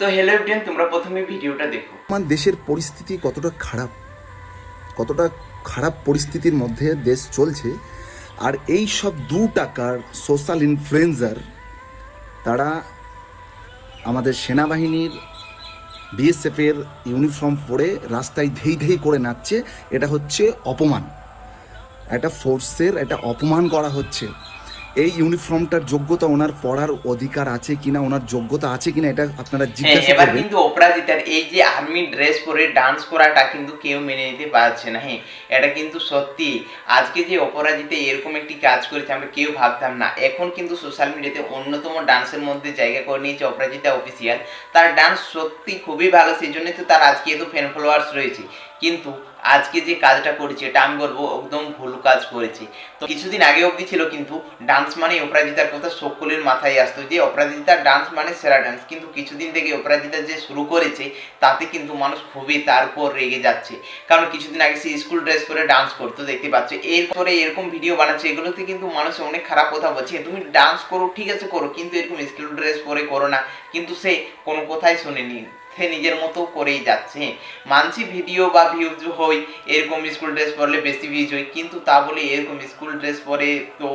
তো hello everyone তোমরা প্রথমে ভিডিওটা দেখো। আমার দেশের পরিস্থিতি কতটা খারাপ কতটা খারাপ পরিস্থিতির মধ্যে দেশ চলছে, আর এই সব দু টাকার সোশ্যাল ইনফ্লুয়েন্সার তারা আমাদের সেনাবাহিনীর বিএসএফের ইউনিফর্ম পরে রাস্তায় ধেই ধেই করে নাচছে, এটা হচ্ছে অপমান। একটা ফোর্সের একটা অপমান করা হচ্ছে। এই ইউনিফর্মটার যোগ্যতা ওনার পড়ার অধিকার আছে কিনা ওনার যোগ্যতা আছে কিনা এটা আপনারা হ্যাঁ জিজ্ঞাসা এবার কিন্তু অপরাজিতার এই যে আর্মি ড্রেস পরে ডান্স করাটা কিন্তু কেউ মেনে নিতে পারছে না। হ্যাঁ এটা কিন্তু সত্যি। আজকে যে অপরাজিতা এরকম একটি কাজ করেছে আমরা কেউ ভাবতাম না। এখন কিন্তু সোশ্যাল মিডিয়াতে অন্যতম ডান্সের মধ্যে জায়গা করে নিয়েছে অপরাজিতা অফিসিয়াল তার ডান্স সত্যি খুবই ভালো সেই জন্যই তো তার আজকে এত ফ্যান ফলোয়ার্স রয়েছে। কিন্তু আজকে যে কাজটা করেছে, এটা আমি বলব একদম ভুল কাজ করেছে। তো কিছুদিন আগে অবধি ছিল কিন্তু ডান্স মানে অপরাজিতার কথা সকলের মাথায় আসতো যে অপরাজিতার ডান্স মানে সেরা ডান্স কিন্তু কিছুদিন থেকে অপরাজিতা যে শুরু করেছে, তাতে কিন্তু মানুষ খুবই তার উপর রেগে যাচ্ছে। কারণ কিছুদিন আগে সে স্কুল ড্রেস পরে ডান্স করতো, দেখতে পাচ্ছ। এরপরে এরকম ভিডিও বানাচ্ছে, এগুলোতে কিন্তু মানুষ অনেক খারাপ কথা বলছে, তুমি ডান্স করো, ঠিক আছে করো, কিন্তু এরকম স্কুল ড্রেস পরে করো না। কিন্তু সে কোনো কথাই শোনেনি। সে নিজের মতো করেই যাচ্ছে। মানছি ভিডিও বা ভিউজ হই, এরকম স্কুল ড্রেস পরলে বেশি ভিউজ হয় কিন্তু তা বলে এরকম স্কুল ড্রেস পরে তো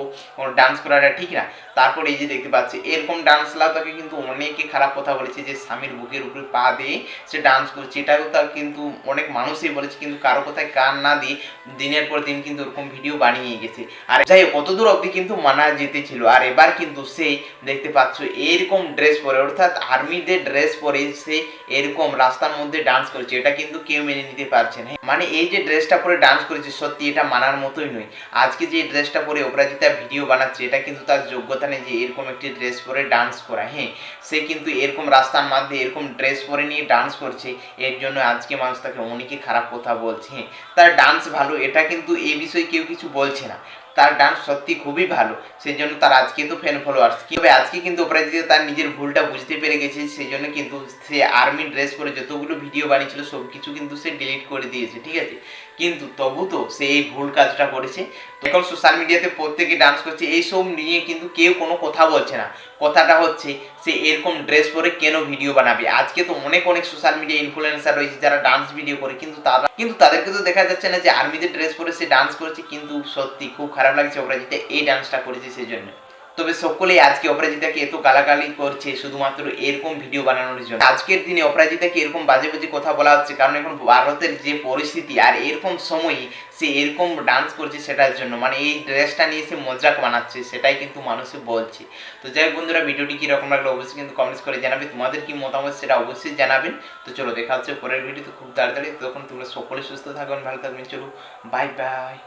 ডান্স করাটা ঠিক না। তারপরে এই যে দেখতে পাচ্ছি, এরকম ডান্স লাতাকে কিন্তু অনেকে খারাপ কথা বলেছে যে স্বামীর বুকের উপরে পা দিয়ে সে ডান্স করছে। এটাও তার কিন্তু অনেক মানুষই বলেছে, কিন্তু কারও কথায় কান না দিয়ে দিনের পর দিন কিন্তু ওরকম ভিডিও বানিয়ে গেছে। আর যাই হোক কতদূর অবধি কিন্তু মানা যেতেছিল আর এবার কিন্তু সে দেখতে পাচ্ছ, এরকম ড্রেস পরে, অর্থাৎ আর্মিদের ড্রেস পরে সে এরকম রাস্তার মধ্যে ডান্স করছে। এটা কিন্তু কেউ মেনে নিতে পারছে না। মানে এই যে ড্রেসটা পরে ডান্স করেছে, সত্যি এটা মানার মতোই নয়। আজকে যে ড্রেসটা পরে অপরাজিতা ভিডিও বানাচ্ছে, এটা কিন্তু তার যোগ্যতা নেই যে এরকম একটি ড্রেস পরে ডান্স করা। হ্যাঁ সে কিন্তু এরকম রাস্তার মধ্যে এরকম ড্রেস পরে নিয়ে ডান্স করছে, এর জন্য আজকে মানুষ তাকে অনেকে খারাপ কথা বলছে। হ্যাঁ তার ডান্স ভালো, এটা কিন্তু এই বিষয়ে কেউ কিছু বলছে না। তার ডান্স সত্যি খুবই ভালো সেই জন্য তার আজকে তো ফ্যান ফলোয়ার্স তবে আজকে কিন্তু অপরাজিতা তার নিজের ভুলটা বুঝতে পেরে গেছে সেই জন্য কিন্তু সে আর্মি ড্রেস পরে যতগুলো ভিডিও বানিয়েছিল সব কিছু কিন্তু সে ডিলিট করে দিয়েছে। ঠিক আছে? কিন্তু তবু তো সে এই ভুল কাজটা করেছে। এখন সোশ্যাল মিডিয়াতে প্রত্যেকে ডান্স করছে, এইসব নিয়ে কিন্তু কেউ কোনো কথা বলছে না। কথাটা হচ্ছে, সে এরকম ড্রেস পরে কেন ভিডিও বানাবে? আজকে তো অনেক অনেক সোশ্যাল মিডিয়া ইনফ্লুয়েন্সার রয়েছে যারা ডান্স ভিডিও করে, কিন্তু তারা, কিন্তু তাদেরকে তো দেখা যাচ্ছে না যে আর্মিদের ড্রেস পরে সে ডান্স করছে, কিন্তু সত্যি খুব খারাপ লাগছে অপরাজিতা এই ডান্সটা করেছে সেই জন্য তবে সকলেই আজকে অপরাজিতাকে এত গালাগালি করছে, শুধুমাত্র এরকম ভিডিও বানানোর জন্য। আজকের দিনে অপরাজিতাকে এরকম বাজে বাজে কথা বলা হচ্ছে, কারণ এখন ভারতের যে পরিস্থিতি আর এরকম সময়ই সে এরকম ডান্স করছে সেটার জন্য। মানে এই ড্রেসটা নিয়ে সে মজাক বানাচ্ছে, সেটাই কিন্তু মানুষে বলছে। তো যাই বন্ধুরা ভিডিওটি কীরকম লাগল অবশ্যই কিন্তু কমেন্টস করে জানাবে। তোমাদের কি মতামত সেটা অবশ্যই জানাবেন। তো চলো, দেখা হচ্ছে পরের ভিডিওতে খুব তাড়াতাড়ি। তখন তোমরা সকলে সুস্থ থাকবেন ভালো থাকবেন, চলো বাই বাই